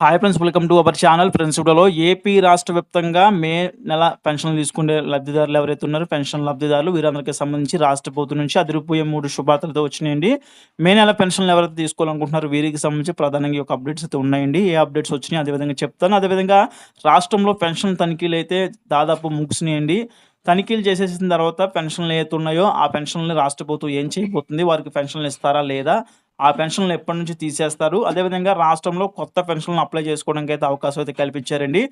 Hi friends welcome to our channel friends ఇప్పుడులో AP రాష్ట్ర వ్యాప్తంగా మే నెల పెన్షన్లు తీసుకునే లబ్ధిదారులు ఎవరైతే ఉన్నారో పెన్షన్ లబ్ధిదారులు వీరందరికీ సంబంధించి రాష్ట్ర ప్రభుత్వం నుంచి అదిరిపోయే మూడు శుభార్తలతో వచ్చినాయండి. మే నెల పెన్షన్లు ఎవరైతే తీసుకోవాలనుకుంటున్నారో వీరికి సంబంధించి ప్రధానంగా యొక్క అప్డేట్స్ అయితే ఉన్నాయండి. ఏ అప్డేట్స్ వచ్చినాయి అదేవిధంగా చెప్తాను. అదేవిధంగా రాష్ట్రంలో పెన్షన్ తనిఖీలు అయితే దాదాపు ముగిసినాయండి. తనిఖీలు చేసేసిన తర్వాత పెన్షన్లు ఏవైతే ఉన్నాయో ఆ పెన్షన్లు రాష్ట్ర ప్రభుత్వం ఏం చేయబోతుంది? వారికి పెన్షన్లు ఇస్తారా లేదా? ఆ పెన్షన్లు ఎప్పటి నుంచి తీసేస్తారు? అదేవిధంగా రాష్ట్రంలో కొత్త పెన్షన్లను అప్లై చేసుకోవడానికి అయితే అవకాశం అయితే కల్పించారండి.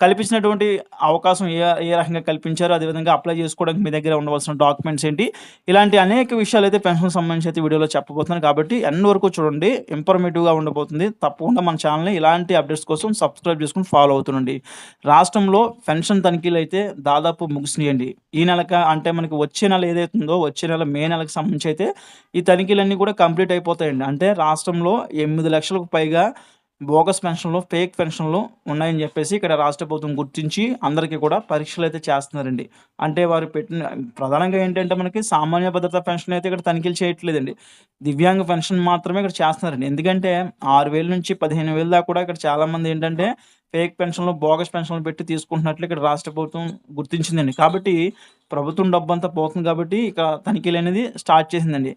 కల్పించినటువంటి అవకాశం ఏ ఏ రకంగా కల్పించారు? అదేవిధంగా అప్లై చేసుకోవడానికి మీ దగ్గర ఉండవలసిన డాక్యుమెంట్స్ ఏంటి? ఇలాంటి అనేక విషయాలు అయితే పెన్షన్ సంబంధించి అయితే వీడియోలో చెప్పబోతున్నాను. కాబట్టి అన్ని వరకు చూడండి ఇన్ఫర్మేటివ్గా ఉండబోతుంది. తప్పకుండా మన ఛానల్ని ఇలాంటి అప్డేట్స్ కోసం సబ్స్క్రైబ్ చేసుకుని ఫాలో అవుతుండండి. రాష్ట్రంలో పెన్షన్ తనిఖీలు అయితే దాదాపు ముగిసినాయండి. ఈ నెలక అంటే మనకి వచ్చే నెల ఏదైతుందో ఉందో వచ్చే నెల మే నెలకు సంబంధించి అయితే ఈ తనిఖీలన్నీ కూడా కంప్లీట్ అయిపోతాయండి. అంటే రాష్ట్రంలో ఎనిమిది లక్షలకు పైగా బోగస్ పెన్షన్లు ఫేక్ పెన్షన్లు ఉన్నాయని చెప్పేసి ఇక్కడ రాష్ట్ర ప్రభుత్వం గుర్తించి అందరికీ కూడా పరీక్షలు అయితే చేస్తున్నారండి. అంటే వారు పెట్టిన ప్రధానంగా ఏంటంటే మనకి సామాన్య భద్రత పెన్షన్ అయితే ఇక్కడ తనిఖీలు చేయట్లేదండి. దివ్యాంగ పెన్షన్ మాత్రమే ఇక్కడ చేస్తున్నారండి. ఎందుకంటే ఆరు వేల నుంచి పదిహేను వేల దాకా కూడా ఇక్కడ చాలామంది ఏంటంటే ఫేక్ పెన్షన్లు బోగస్ పెన్షన్లు పెట్టి తీసుకుంటున్నట్లు ఇక్కడ రాష్ట్ర ప్రభుత్వం గుర్తించిందండి. కాబట్టి ప్రభుత్వం డబ్బు అంతా పోతుంది కాబట్టి ఇక తనిఖీలు అనేది స్టార్ట్ చేసిందండి.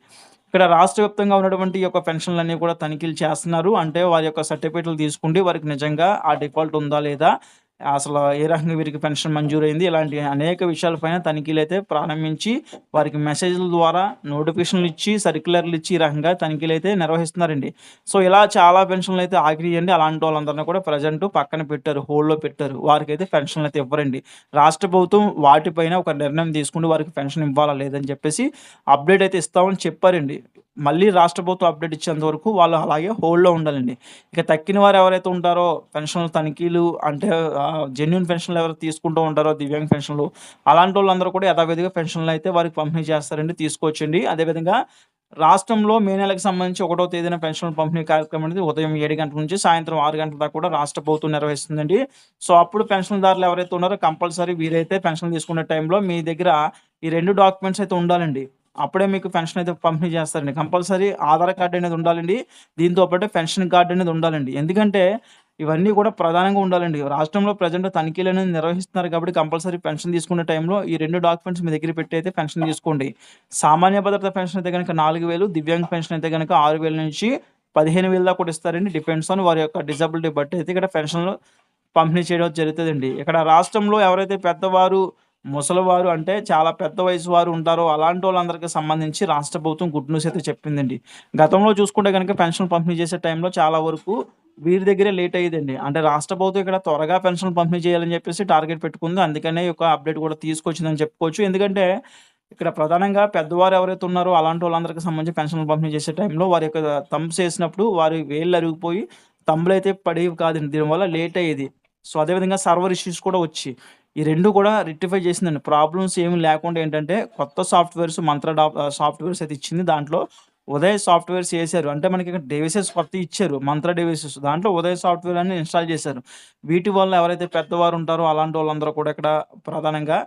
ఇక్కడ రాష్ట్ర వ్యాప్తంగా ఉన్నటువంటి యొక్క యొక్క పెన్షన్లన్నీ కూడా తనిఖీలు చేస్తున్నారు. అంటే వారి యొక్క సర్టిఫికేట్లు తీసుకుంటే వారికి నిజంగా ఆ డిఫాల్ట్ ఉందా లేదా అసలు ఏ రకంగా వీరికి పెన్షన్ మంజూరైంది? ఇలాంటి అనేక విషయాలపైన తనిఖీలు అయితే ప్రారంభించి వారికి మెసేజ్ల ద్వారా నోటిఫికేషన్లు ఇచ్చి సర్క్యులర్లు ఇచ్చి ఈ రకంగా తనిఖీలు అయితే నిర్వహిస్తున్నారండి. సో ఇలా చాలా పెన్షన్లు అయితే ఆగిరియండి. అలాంటి వాళ్ళందరినీ కూడా ప్రజెంట్ పక్కన పెట్టారు హోల్డ్లో పెట్టారు. వారికి అయితే పెన్షన్లు అయితే ఇవ్వరండి. రాష్ట్ర ప్రభుత్వం వాటిపైన ఒక నిర్ణయం తీసుకుంటే వారికి పెన్షన్ ఇవ్వాలా లేదని చెప్పేసి అప్డేట్ అయితే ఇస్తామని చెప్పారండి. మళ్ళీ రాష్ట్ర ప్రభుత్వం అప్డేట్ ఇచ్చేంత వరకు వాళ్ళు అలాగే హోల్డ్లో ఉండాలండి. ఇక తక్కిన వారు ఎవరైతే ఉంటారో పెన్షన్ తనిఖీలు అంటే జెన్యున్ పెన్షన్లు ఎవరు తీసుకుంటూ ఉంటారో దివ్యాంగ్ పెన్షన్లు అలాంటి వాళ్ళందరూ కూడా యథావిధిగా పెన్షన్లు అయితే వారికి పంపిణీ చేస్తారండి తీసుకొచ్చండి అదేవిధంగా రాష్ట్రంలో మే నెలకు సంబంధించి ఒకటో తేదీన పెన్షన్ పంపిణీ కార్యక్రమం అనేది ఉదయం ఏడు గంటల నుంచి సాయంత్రం ఆరు గంటల దాకా కూడా రాష్ట్ర ప్రభుత్వం నిర్వహిస్తుందండి. సో అప్పుడు పెన్షన్దారులు ఎవరైతే ఉన్నారో కంపల్సరీ వీరైతే పెన్షన్ తీసుకునే టైంలో మీ దగ్గర ఈ రెండు డాక్యుమెంట్స్ అయితే ఉండాలండి. అప్పుడే మీకు పెన్షన్ అయితే పంపిణీ చేస్తారండి. కంపల్సరీ ఆధార్ కార్డు అనేది ఉండాలండి. దీంతో పాటు పెన్షన్ కార్డు అనేది ఉండాలండి. ఎందుకంటే ఇవన్నీ కూడా ప్రధానంగా ఉండాలండి. రాష్ట్రంలో ప్రజెంట్ తనిఖీలు అనేది నిర్వహిస్తున్నారు కాబట్టి కంపల్సరీ పెన్షన్ తీసుకునే టైంలో ఈ రెండు డాక్యుమెంట్స్ మీ దగ్గర పెట్టి అయితే పెన్షన్ తీసుకోండి. సామాన్య భద్రత పెన్షన్ అయితే కనుక నాలుగు వేలు దివ్యాంగ పెన్షన్ అయితే కనుక ఆరు వేల నుంచి పదిహేను వేల దాకా కూడా ఇస్తారండి. డిపెండ్స్ ఆన్ వారి యొక్క డిజబిలిటీ బట్టి అయితే ఇక్కడ పెన్షన్లు పంపిణీ చేయడం జరుగుతుందండి. ఇక్కడ రాష్ట్రంలో ఎవరైతే పెద్దవారు ముసలివారు అంటే చాలా పెద్ద వయసు వారు ఉంటారో అలాంటి వాళ్ళందరికీ సంబంధించి రాష్ట్ర ప్రభుత్వం గుడ్ న్యూస్ అయితే చెప్పిందండి. గతంలో చూసుకుంటే కనుక పెన్షన్ పంపిణీ చేసే టైంలో చాలా వరకు వీరి దగ్గరే లేట్ అయ్యేదండి. అంటే రాష్ట్ర ప్రభుత్వం ఇక్కడ త్వరగా పెన్షన్ పంపిణీ చేయాలని చెప్పేసి టార్గెట్ పెట్టుకుంది. అందుకనే ఈ యొక్క అప్డేట్ కూడా తీసుకొచ్చిందని చెప్పుకోవచ్చు. ఎందుకంటే ఇక్కడ ప్రధానంగా పెద్దవారు ఎవరైతే ఉన్నారో అలాంటి వాళ్ళందరికీ సంబంధించి పెన్షన్ పంపిణీ చేసే టైంలో వారి యొక్క తంబ్స్ వేసినప్పుడు వారి వేళ్ళు అరిగిపోయి తమ్ములు అయితే పడేవి కాదండి. దీనివల్ల లేట్ అయ్యేది. సో అదేవిధంగా సర్వర్ ఇష్యూస్ కూడా వచ్చి ఈ రెండు కూడా రెక్టిఫై చేసిందండి. ప్రాబ్లమ్స్ ఏమి లేకుండా ఏంటంటే కొత్త సాఫ్ట్వేర్స్ మంత్ర సాఫ్ట్వేర్స్ అయితే ఇచ్చింది. దాంట్లో ఉదయ్ సాఫ్ట్వేర్స్ చేశారు. అంటే మనకి ఇక్కడ డేవిసెస్ కొత్త ఇచ్చారు. మంత్ర డేవిసెస్ దాంట్లో ఉదయ్ సాఫ్ట్వేర్ అని ఇన్స్టాల్ చేశారు. వీటి వల్ల ఎవరైతే పెద్దవారు ఉంటారో అలాంటి వాళ్ళందరూ కూడా ఇక్కడ ప్రధానంగా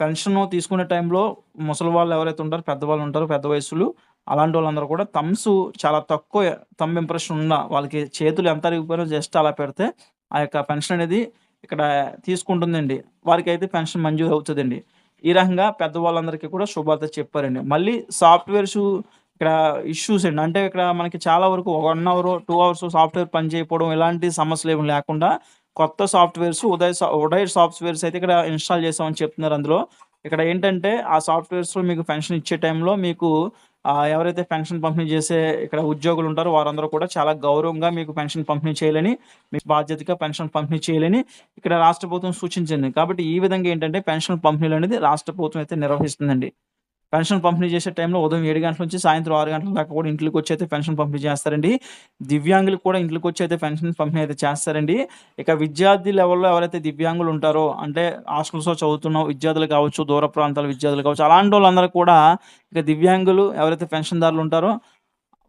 పెన్షన్ తీసుకునే టైంలో ముసలి వాళ్ళు ఎవరైతే ఉంటారో పెద్దవాళ్ళు ఉంటారో పెద్ద వయసులు అలాంటి వాళ్ళందరూ కూడా థమ్స్ చాలా తక్కువ థమ్ ఇంప్రెషన్ ఉన్న వాళ్ళకి చేతులు ఎంత అరిగిపోయినా జస్ట్ అలా పెడితే ఆ యొక్క పెన్షన్ అనేది ఇక్కడ తీసుకుంటుందండి. వారికి అయితే పెన్షన్ మంజూరు అవుతుందండి. ఈ రకంగా పెద్దవాళ్ళందరికీ కూడా శుభార్త చెప్పారండి. మళ్ళీ సాఫ్ట్వేర్స్ ఇక్కడ ఇష్యూస్ అండి అంటే ఇక్కడ మనకి చాలా వరకు one hour two hours software పని చేయకపోవడం ఇలాంటి సమస్యలు ఏమి లేకుండా కొత్త సాఫ్ట్వేర్స్ ఉదయ్ ఉదయ్ సాఫ్ట్వేర్స్ అయితే ఇక్కడ ఇన్స్టాల్ చేసామని చెప్తున్నారు అందులో. ఇక్కడ ఏంటంటే ఆ సాఫ్ట్వేర్స్లో మీకు పెన్షన్ ఇచ్చే టైంలో మీకు ఎవరైతే పెన్షన్ పంపిణీ చేసే ఇక్కడ ఉద్యోగులు ఉంటారో వారందరూ కూడా చాలా గౌరవంగా మీకు పెన్షన్ పంపిణీ చేయాలని మీ బాధ్యతగా పెన్షన్ పంపిణీ చేయాలని ఇక్కడ రాష్ట్ర ప్రభుత్వం సూచించింది. కాబట్టి ఈ విధంగా ఏంటంటే పెన్షన్ పంపిణీలు అనేది రాష్ట్ర ప్రభుత్వం అయితే నిర్వహిస్తుందండి. పెన్షన్ పంపిణీ చేసే టైంలో ఉదయం ఏడు గంటల నుంచి సాయంత్రం ఆరు గంటల దాకా కూడా ఇంట్లోకి వచ్చి అయితే పెన్షన్ పంపిణీ చేస్తారండి. దివ్యాంగులకు కూడా ఇంట్లోకి వచ్చి అయితే పెన్షన్ పంపిణీ అయితే చేస్తారండి. ఇక విద్యార్థి లెవెల్లో ఎవరైతే దివ్యాంగులు ఉంటారో అంటే హాస్టల్స్లో చదువుతున్న విద్యార్థులు కావచ్చు దూర ప్రాంతాల విద్యార్థులు కావచ్చు అలాంటి వాళ్ళందరూ కూడా ఇక దివ్యాంగులు ఎవరైతే పెన్షన్దారులు ఉంటారో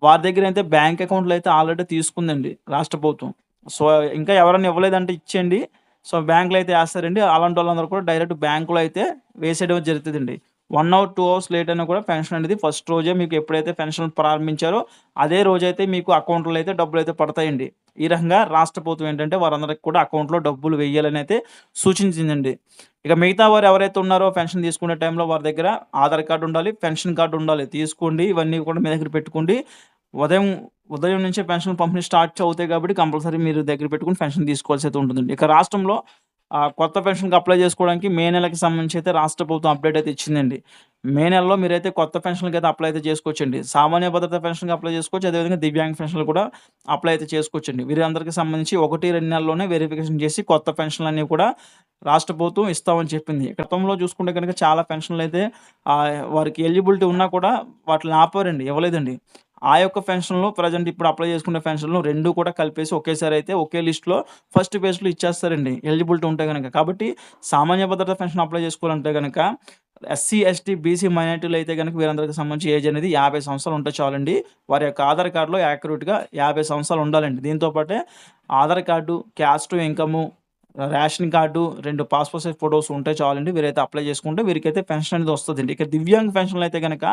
వారి దగ్గర అయితే బ్యాంక్ అకౌంట్లు అయితే ఆల్రెడీ తీసుకుందండి రాష్ట్ర ప్రభుత్వం. సో ఇంకా ఎవరైనా ఇవ్వలేదంటే ఇచ్చేయండి. సో బ్యాంకులో అయితే వేస్తారండి. అలాంటి వాళ్ళందరూ కూడా డైరెక్ట్ బ్యాంకులో అయితే వేసేయడం జరుగుతుందండి. One hour, two hours late అయినా కూడా పెన్షన్ అనేది ఫస్ట్ రోజే మీకు ఎప్పుడైతే పెన్షన్ ప్రారంభించారో అదే రోజైతే మీకు అకౌంట్‌లో అయితే డబ్బులు అయితే పడతాయండి. ఈ రకంగా రాష్ట్ర ప్రభుత్వం ఏంటంటే వారందరికి కూడా అకౌంట్‌లో డబ్బులు వేయాలని అయితే సూచించిందండి. ఇక మిగతా వారు ఎవరైతే ఉన్నారో పెన్షన్ తీసుకునే టైంలో వారి దగ్గర ఆధార్ కార్డు ఉండాలి, పెన్షన్ కార్డు ఉండాలి. తీసుకోండి ఇవన్నీ కూడా మీ దగ్గర పెట్టుకోండి. ఉదయం ఉదయం నుంచే పెన్షన్ పంపిణీ స్టార్ట్ అవుతాయి కాబట్టి కంపల్సరీ మీరు దగ్గర పెట్టుకుని పెన్షన్ తీసుకోవాల్సి అయితే ఉంటుందండి. ఇక రాష్ట్రంలో కొత్త పెన్షన్‌కి అప్లై చేసుకోవడానికి మే నెలకి సంబంధించి అయితే రాష్ట్ర ప్రభుత్వం అప్డేట్ అయితే ఇచ్చిందండి. మే నెలలో మీరైతే కొత్త పెన్షన్కి అయితే అప్లై అయితే చేసుకోవచ్చండి. సామాన్య భద్రత పెన్షన్‌కి అప్లై చేసుకోవచ్చు. అదేవిధంగా దివ్యాంగ్ పెన్షన్‌లు కూడా అప్లై అయితే చేసుకోవచ్చండి. వీరందరికీ సంబంధించి 1, 2 నెలల్లోనే వెరిఫికేషన్ చేసి కొత్త పెన్షన్‌లన్నీ కూడా రాష్ట్ర ప్రభుత్వం ఇస్తామని చెప్పింది. గతంలో చూసుకుంటే కనుక చాలా పెన్షన్లు అయితే వారికి ఎలిజిబిలిటీ ఉన్నా కూడా వాటిని ఆపారండి. ఇవ్వలేదండి. ఆ యొక్క పెన్షన్‌లు ప్రజెంట్ ఇప్పుడు అప్లై చేసుకునే పెన్షన్‌లు రెండు కూడా కలిపేసి ఒకేసారి అయితే ఒకే లిస్ట్‌లో ఫస్ట్ పేజ్‌లో ఇచ్చేస్తారండి. ఎలిజిబిలిటీ ఉంటే కనుక కాబట్టి సామాన్య భద్రత పెన్షన్ అప్లై చేసుకోవాలంటే కనుక ఎస్సీ, ఎస్టీ, బీసీ మైనారిటీలు అయితే కనుక వీరందరికి సంబంధించి ఏజ్ అనేది 50 సంవత్సరాలు ఉంటే చాలండి. వారి యొక్క ఆధార్ కార్డులో యాక్యురేట్‌గా 50 సంవత్సరాలు ఉండాలండి. దీంతో పాటే Aadhaar card, caste, income, ration card, రెండు పాస్‌పోర్ట్ సైజ్ ఫోటోస్ ఉంటే చాలండి. వీరైతే అప్లై చేసుకుంటే వీరికైతే పెన్షన్ అనేది వస్తుందండి ఇక దివ్యాంగ్ పెన్షన్‌లు అయితే కనుక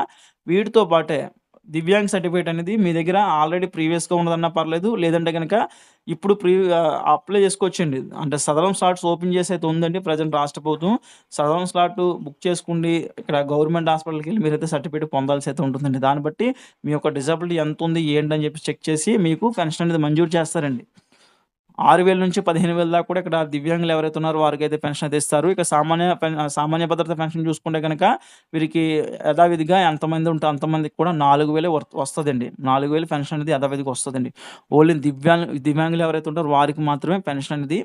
వీటితో పాటే దివ్యాంగ్ సర్టిఫికేట్ అనేది మీ దగ్గర ఆల్రెడీ ప్రీవియస్‌గా ఉన్నదన్నా పర్లేదు. లేదంటే కనుక ఇప్పుడు ప్రీ అప్లై చేసుకోవచ్చండి. అంటే సదరం స్లాట్స్ ఓపెన్ చేసి అయితే ఉందండి ప్రజెంట్ రాష్ట్ర ప్రభుత్వం. సదరం స్లాట్ బుక్ చేసుకుండి ఇక్కడ గవర్నమెంట్ హాస్పిటల్కి వెళ్ళి మీరైతే సర్టిఫికేట్ పొందాల్సి అయితే ఉంటుందండి. దాన్ని బట్టి మీ యొక్క డిజబిలిటీ ఎంతుంది, ఏంటని చెప్పి చెక్ చేసి మీకు పెన్షన్ అనేది మంజూరు చేస్తారండి. ఆరు వేల నుంచి 15,000 దాకా కూడా ఇక్కడ దివ్యాంగులు ఎవరైతే ఉన్నారో వారికి అయితే పెన్షన్ అయితే ఇస్తారు. ఇక సామాన్య పెన్ సామాన్య భద్రత పెన్షన్ చూసుకుంటే కనుక వీరికి యథావిధిగా ఎంతమంది ఉంటే అంతమందికి కూడా నాలుగు వేలే వస్తుందండి నాలుగు వేలు పెన్షన్ అనేది యథావిధిగా వస్తుందండి ఓన్లీ దివ్యాంగ దివ్యాంగులు ఎవరైతే ఉంటారో వారికి మాత్రమే పెన్షన్ అనేది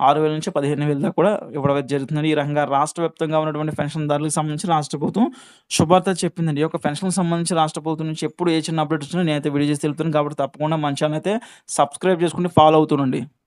ఆరు వేల నుంచి 15,000 దాకా కూడా ఇవ్వడం జరుగుతుంది జరుగుతుందండి. ఈ రకంగా రాష్ట్ర వ్యాప్తంగా ఉన్నటువంటి పెన్షన్‌దారులకు సంబంధించి రాష్ట్ర ప్రభుత్వం శుభార్త చెప్పిందండి. ఈ యొక్క పెన్షన్‌కి సంబంధించి రాష్ట్ర ప్రభుత్వం నుంచి ఎప్పుడు ఏ చిన్న అప్డేట్ వచ్చినా నేనైతే వీడియో చేసి తెలుపుతాను. కాబట్టి తప్పకుండా మన అయితే సబ్స్క్రైబ్ చేసుకుని ఫాలో అవుతుండండి.